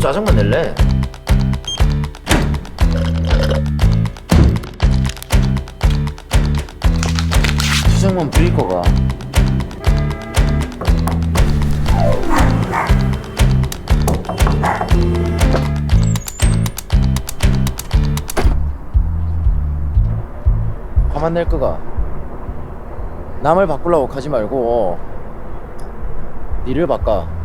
짜증만 낼래? 수정만 거가. 화만 낼 거가. 남을 바꾸려고 하지 말고 니를 바꿔.